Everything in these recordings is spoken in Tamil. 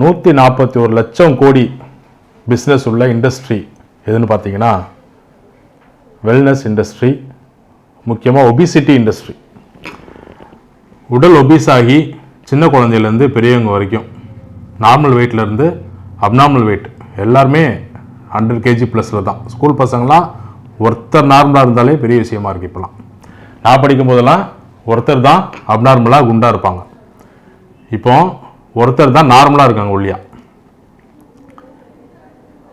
நூற்றி நாற்பத்தி ஒரு லட்சம் கோடி பிஸ்னஸ் உள்ள இண்டஸ்ட்ரி எதுன்னு பார்த்தீங்கன்னா வெல்னஸ் இண்டஸ்ட்ரி முக்கியமாக ஒபிசிட்டி இண்டஸ்ட்ரி உடல் ஒபிஸ் ஆகி சின்ன குழந்தையிலேருந்து பெரியவங்க வரைக்கும் நார்மல் வெயிட்லேருந்து அப்நார்மல் வெயிட் எல்லாருமே ஹண்ட்ரட் கேஜி ப்ளஸில் தான். ஸ்கூல் பசங்களாம் ஒருத்தர் நார்மலாக இருந்தாலே பெரிய விஷயமா இருக்குது இப்போலாம் நான் படிக்கும் போதெல்லாம் ஒருத்தர் தான் அப்நார்மலாக குண்டாக இருப்பாங்க. இப்போது ஒருத்தர் தான் நார்மலாக இருக்காங்க ஒல்லியா.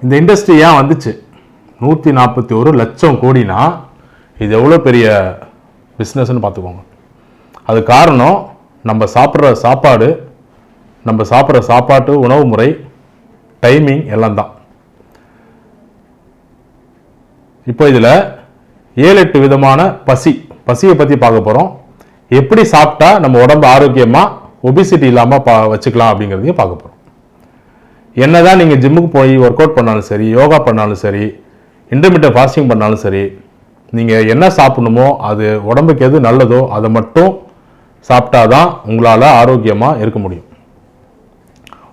இந்த இண்டஸ்ட்ரி ஏன் வந்துச்சு? நூற்றி நாற்பத்தி ஒரு லட்சம் கோடினா இது எவ்வளோ பெரிய பிஸ்னஸ்ன்னு பார்த்துக்கோங்க. அது காரணம் நம்ம சாப்பிட்ற சாப்பாடு நம்ம சாப்பிட்ற சாப்பாட்டு உணவு முறை டைமிங் எல்லாம் தான். இப்போ இதில் ஏழு எட்டு விதமான பசி பசியை பற்றி பார்க்க போகிறோம் எப்படி சாப்பிட்டா நம்ம உடம்பு ஆரோக்கியமாக ஒபிசிட்டி இல்லாமல் பா வச்சுக்கலாம் அப்படிங்கிறதையும் பார்க்க போகிறோம் என்னதான் நீங்கள் ஜிம்முக்கு போய் ஒர்க் அவுட் பண்ணாலும் சரி யோகா பண்ணாலும் சரி இன்டர்மீடியட் ஃபாஸ்டிங் பண்ணாலும் சரி நீங்கள் என்ன சாப்பிடணுமோ அது உடம்புக்கு எது நல்லதோ அதை மட்டும் சாப்பிட்டா தான் உங்களால் ஆரோக்கியமாக இருக்க முடியும்.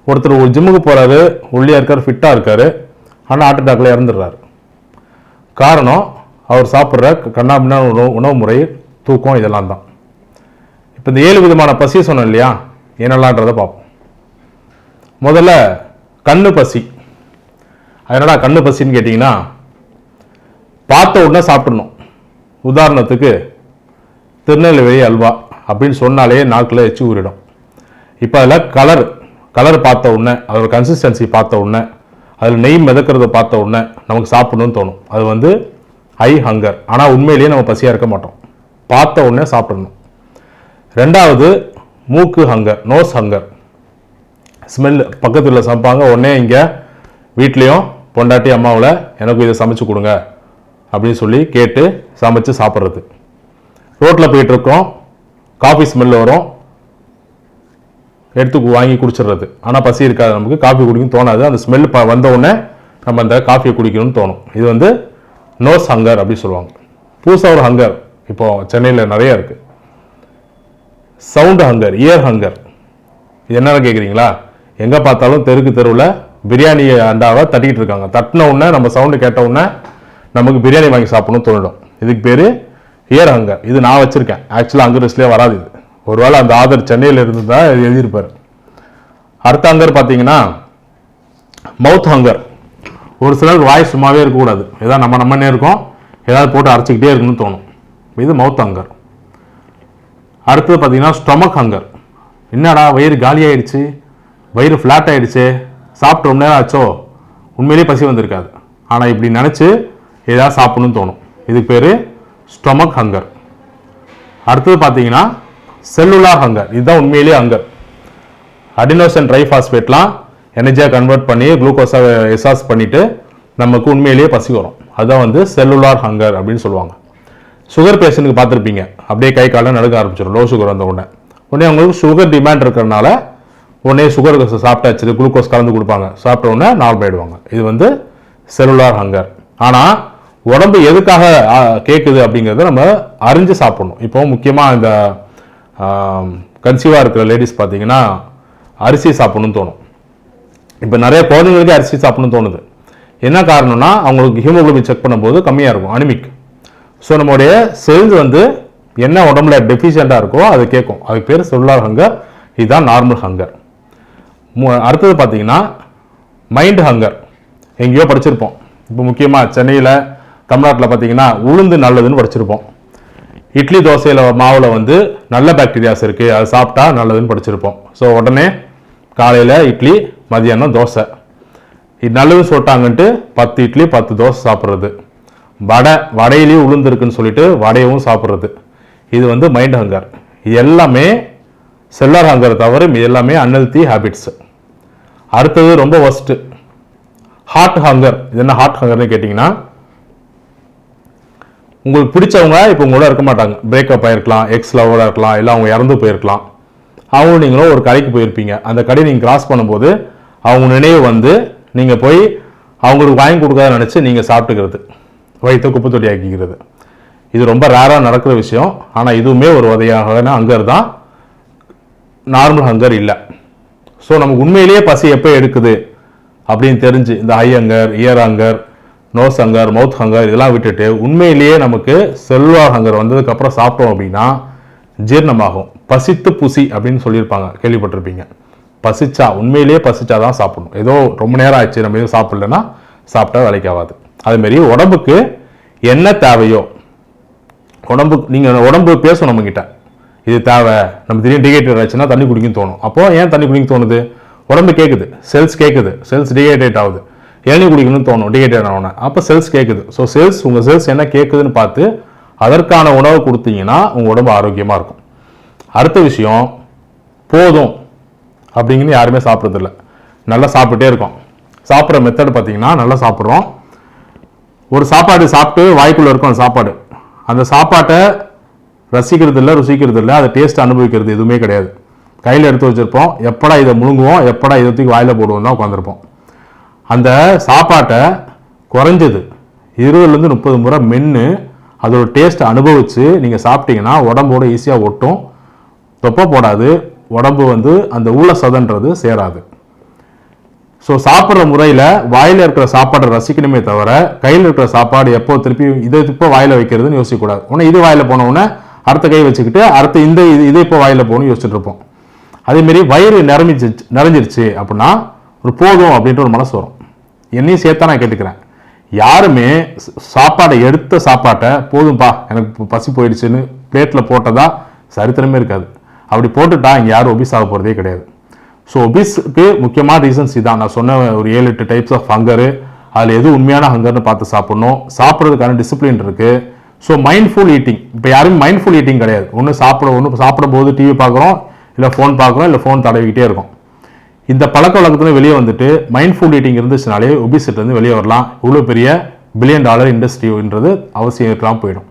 ஒருத்தர் ஒரு ஜிம்முக்கு போகிறாரு ஒல்லியாக இருக்கார் ஃபிட்டாக இருக்கார் ஆனால் ஹார்ட் அட்டாக்ல இறந்துடுறாரு. காரணம் அவர் சாப்பிட்ற கண்ணாபின்னா உணவு உணவு முறை தூக்கம் இதெல்லாம் தான். இப்போ இந்த ஏழு விதமான பசியை சொன்னோம் இல்லையா? என்னெல்லான்றதை பார்ப்போம். முதல்ல கண்ணு பசி. அதனடா கண்ணு பசின்னு கேட்டிங்கன்னா பார்த்த உடனே சாப்பிடணும். உதாரணத்துக்கு திருநெல்வேலி அல்வா அப்படின்னு சொன்னாலே நாக்கில் எச்சு ஊறிடும். இப்போ அதில் கலர் கலர் பார்த்த உடனே அதோட கன்சிஸ்டன்சி பார்த்த உடனே அதில் நெய் மிதக்கிறத பார்த்த உடனே நமக்கு சாப்பிடணும்னு தோணும். அது வந்து ஐ ஹங்கர் ஆனால் உண்மையிலேயே நம்ம பசியாக இருக்க மாட்டோம். பார்த்த உடனே சாப்பிடணும். ரெண்டாவது மூக்கு ஹங்கர் நோஸ் ஹங்கர். ஸ்மெல் பக்கத்தில் சமைப்பாங்க. உடனே இங்கே வீட்லேயும் பொண்டாட்டி அம்மாவில் எனக்கு இதை சமைச்சு கொடுங்க அப்படின்னு சொல்லி கேட்டு சமைச்சு சாப்பிட்றது. ரோட்டில் போயிட்டு இருக்கோம் காஃபி ஸ்மெல் வரும். எடுத்து வாங்கி குடிச்சிடுறது. ஆனால் பசி இருக்காது நமக்கு. காஃபி குடிக்கணும்னு தோணாது. அந்த ஸ்மெல் ப வந்த உடனே நம்ம அந்த காஃபியை குடிக்கணும்னு தோணும். இது வந்து நோஸ் ஹங்கர் அப்படின்னு சொல்லுவாங்க. புதுசாக ஒரு ஹங்கர் இப்போ சென்னையில் நிறைய இருக்குது சவுண்டு ஹங்கர் இயர் ஹங்கர் இது என்னன்னு கேட்குறீங்களா எங்கே பார்த்தாலும் தெருக்கு தெருவில் பிரியாணி அண்டாவை தட்டிக்கிட்டு இருக்காங்க. தட்டின உடனே நம்ம சவுண்டு கேட்ட உடனே நமக்கு பிரியாணி வாங்கி சாப்பிடணும்னு தோணிடும். இதுக்கு பேர் இயர் ஹங்கர் இது நான் வச்சுருக்கேன். ஆக்சுவலாக அங்கர் லிஸ்ட்லேயே வராது இது. ஒருவேளை அந்த ஆதர் சென்னையில் இருந்து தான் எழுதியிருப்பார். அடுத்த ஹங்கர் பார்த்தீங்கன்னா மவுத் ஹங்கர் ஒரு சிலர் வாய் சும்மாவே இருக்கக்கூடாது. ஏதாவது நம்ம நம்மனே இருக்கோம். ஏதாவது போட்டு அரைச்சிக்கிட்டே இருக்கணும்னு தோணும். இது மவுத் ஹங்கர் அடுத்தது பார்த்தீங்கன்னா ஸ்டொமக் ஹங்கர் என்னடா வயிறு காலி ஆயிடுச்சு? வயிறு ஃப்ளாட் ஆகிடுச்சே சாப்பிட்டு ரொம்ப நேரம் ஆச்சோ? உண்மையிலேயே பசி வந்திருக்காது. ஆனால் இப்படி நினச்சி ஏதாவது சாப்பிடணும்னு தோணும். இதுக்கு பேர் ஸ்டொமக் ஹங்கர் அடுத்தது பார்த்தீங்கன்னா செல்லுலார் ஹங்கர் இதுதான் உண்மையிலேயே ஹங்கர் அடினோசன் ட்ரைஃபாஸ்பேட்லாம் எனர்ஜியாக கன்வெர்ட் பண்ணி குளுக்கோஸாக எசாஸ் பண்ணிவிட்டு நமக்கு உண்மையிலேயே பசி வரும். அதுதான் வந்து செல்லுலார் ஹங்கர் அப்படின்னு சொல்லுவாங்க. சுகர் பேஷண்ட்டுக்கு பார்த்துருப்பீங்க. அப்படியே கை காலம் நடுக்க ஆரம்பிச்சிடும் லோ சுகர் வந்த உடனே. உடனே அவங்களுக்கு சுகர் டிமாண்ட் இருக்கிறனால உடனே சுகர் சாப்பிட்டாச்சு. குளுக்கோஸ் கலந்து கொடுப்பாங்க. சாப்பிட்ட உடனே நார்மல் ஆகிடுவாங்க இது வந்து செல்லுலார் ஹங்கர் ஆனால் உடம்பு எதுக்காக கேட்குது அப்படிங்கிறத நம்ம அறிஞ்சு சாப்பிடணும். இப்போ முக்கியமாக இந்த கன்சீவாக இருக்கிற லேடிஸ் பார்த்தீங்கன்னா அரிசி சாப்பிடணும்னு தோணும். இப்போ நிறைய குழந்தைங்களுக்கு அரிசி சாப்பிடணும்னு தோணுது. என்ன காரணம்னா அவங்களுக்கு ஹீமோக்ளோபின் செக் பண்ணும்போது கம்மியாக இருக்கும். அனிமிக். ஸோ நம்முடைய செல்ஸ் வந்து என்ன உடம்புல டெஃபிஷியண்ட்டாக இருக்கோ அது கேட்கும். அதுக்கு பேர் செல்லுலார் ஹங்கர் இதுதான் நார்மல் ஹங்கர் அடுத்தது பார்த்தீங்கன்னா மைண்ட் ஹங்கர் எங்கேயோ படிச்சிருப்போம். இப்போ முக்கியமாக சென்னையில் தமிழ்நாட்டில் பார்த்தீங்கன்னா உளுந்து நல்லதுன்னு படிச்சிருப்போம். இட்லி தோசையில் மாவில் வந்து நல்ல பாக்டீரியாஸ் இருக்குது அது சாப்பிட்டா நல்லதுன்னு படிச்சிருப்போம். ஸோ உடனே காலையில் இட்லி மதியானம் தோசை. இது நல்லதுன்னு சொல்லிட்டாங்கன்ட்டு பத்து இட்லி பத்து தோசை சாப்பிட்றது. வடை வடையிலையும் உளுந்துருக்குன்னு சொல்லிட்டு வடையவும் சாப்பிட்றது. இது வந்து மைண்ட் ஹங்கர் இது எல்லாமே செல்லர் ஹங்கர் தவிர இது எல்லாமே அன்ஹெல்த்தி ஹேபிட்ஸ் அடுத்தது ரொம்ப ஒஸ்ட்டு ஹார்ட் ஹங்கர் இது என்ன ஹார்ட் ஹங்கர்னு கேட்டிங்கன்னா உங்களுக்கு பிடிச்சவங்க இப்போ உங்களோட இருக்க மாட்டாங்க. பிரேக்கப் ஆகிருக்கலாம் எக்ஸ் லவோட இருக்கலாம் இல்லை அவங்க இறந்து போயிருக்கலாம். அவங்க நீங்களும் ஒரு கடைக்கு போயிருப்பீங்க. அந்த கடையை நீங்கள் கிராஸ் பண்ணும்போது அவங்க நினைவு வந்து நீங்கள் போய் அவங்களுக்கு வாங்கி கொடுக்காத நினச்சி நீங்கள் சாப்பிட்டுக்கிறது. வயிற்று குப்பை இது ரொம்ப ரேராக நடக்கிற விஷயம். ஆனால் இதுவுமே ஒரு வகையான ஹங்கர் தான். நார்மல் ஹங்கர் இல்லை. ஸோ நமக்கு உண்மையிலேயே பசி எப்போ எடுக்குது அப்படின்னு தெரிஞ்சு இந்த eye hunger ear hunger nose hunger mouth hunger இதெல்லாம் விட்டுட்டு உண்மையிலேயே நமக்கு செல்வா ஹங்கர் வந்ததுக்கப்புறம் சாப்பிட்டோம் அப்படின்னா ஜீரணமாகும். பசித்து புசி அப்படின்னு சொல்லியிருப்பாங்க. கேள்விப்பட்டிருப்பீங்க. பசிச்சா உண்மையிலேயே பசிச்சா தான் சாப்பிடணும். ஏதோ ரொம்ப நேரம் ஆச்சு நம்ம எதுவும் சாப்பிட்லன்னா சாப்பிட்டா வேலைக்கு ஆகாது. அதுமாரி உடம்புக்கு என்ன தேவையோ உடம்பு நீங்கள் உடம்பு பேசணும் நம்மக்கிட்ட இது தேவை நம்ம திடீர்னு டிஹைட்ரேட் ஆச்சுன்னா தண்ணி குடிக்கும் தோணும். அப்போ ஏன் தண்ணி குடிக்க தோணுது? உடம்பு கேட்குது செல்ஸ் கேட்குது செல்ஸ் டிஹைட்ரேட் ஆகுது. இளநீ குடிக்கணும்னு தோணும் டிஹைட்ரேட் ஆகணும் அப்போ செல்ஸ் கேட்குது ஸோ செல்ஸ் உங்கள் செல்ஸ் என்ன கேட்குதுன்னு பார்த்து அதற்கான உணவு கொடுத்தீங்கன்னா உங்கள் உடம்பு ஆரோக்கியமாக இருக்கும். அடுத்த விஷயம் போதும். அப்படிங்கன்னு யாருமே சாப்பிட்றதில்ல. நல்லா சாப்பிட்டுட்டே இருக்கோம். சாப்பிட்ற மெத்தட் பார்த்தீங்கன்னா நல்லா சாப்பிட்றோம். ஒரு சாப்பாடு சாப்பிட்டு வாய்க்குள்ளே இருக்கும் அந்த சாப்பாடு. அந்த சாப்பாட்டை ரசிக்கிறது இல்லை ருசிக்கிறது இல்லை அதை டேஸ்ட் அனுபவிக்கிறது எதுவுமே கிடையாது. கையில் எடுத்து வச்சுருப்போம். எப்படா இதை முழுங்குவோம் எப்படா இதை தூக்கி வாயில் போடுவோம் தான் உட்காந்துருப்போம் அந்த சாப்பாட்டை குறைஞ்சது இருபதுலேருந்து முப்பது முறை மென்று அதோட டேஸ்ட்டை அனுபவித்து நீங்கள் சாப்பிட்டீங்கன்னா உடம்போட ஈஸியாக ஒட்டும். தொப்பை போடாது. உடம்பு வந்து அந்த ஊழ சதன்றது சேராது. ஸோ சாப்பிட்ற முறையில் வாயில் இருக்கிற சாப்பாடை ரசிக்கணுமே தவிர கையில் இருக்கிற சாப்பாடு எப்போ திருப்பி இதை இப்போ வாயில் வைக்கிறதுன்னு யோசிக்கக்கூடாது. உடனே இது வாயில் போன உடனே அடுத்த கை வச்சுக்கிட்டு அடுத்த இந்த இது இதை இப்போ வாயில் போகணும்னு யோசிச்சுட்டு இருப்போம். அதேமாரி வயிறு நிரம்பிச்சு நிறைஞ்சிருச்சு அப்படின்னா ஒரு போதும் அப்படின்ற ஒரு மனசு வரும். என்னையும் சேர்த்தா நான் கேட்டுக்கிறேன். யாருமே சாப்பாடை எடுத்த சாப்பாட்டை போதும்பா எனக்கு பசி போயிடுச்சுன்னு பிளேட்டில் போட்டதா சரித்திரமே இருக்காது. அப்படி போட்டுட்டா இங்கே யாரும் ஒபிஸ் ஆக போகிறதே கிடையாது. ஸோ ஒபிஸ்க்கு முக்கியமான ரீசன்ஸ் இதான். நான் சொன்ன ஒரு ஏழு எட்டு டைப்ஸ் ஆஃப் ஹங்கரு அதில் எது உண்மையான ஹங்கர்னு பார்த்து சாப்பிடணும். சாப்பிட்றதுக்கான டிசிப்ளின் இருக்குது ஸோ மைண்ட்ஃபுல் ஈட்டிங் இப்போ யாரும் மைண்ட்ஃபுல் ஈட்டிங் கிடையாது. ஒன்று சாப்பிட ஒன்று சாப்பிடும்போது டிவி பார்க்குறோம் இல்லை ஃபோன் பார்க்குறோம் இல்லை ஃபோன் தடவிக்கிட்டே இருக்கும். இந்த பழக்க வழக்கத்துல வெளியே வந்துட்டு மைண்ட்ஃபுல் ஈட்டிங் இருந்துச்சுனாலே ஒபிசிட்லேருந்து வெளியே வரலாம். இவ்வளோ பெரிய பில்லியன் டாலர் இண்டஸ்ட்ரின்றது அவசியம் இருக்கலாம் போயிடும்.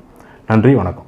நன்றி வணக்கம்.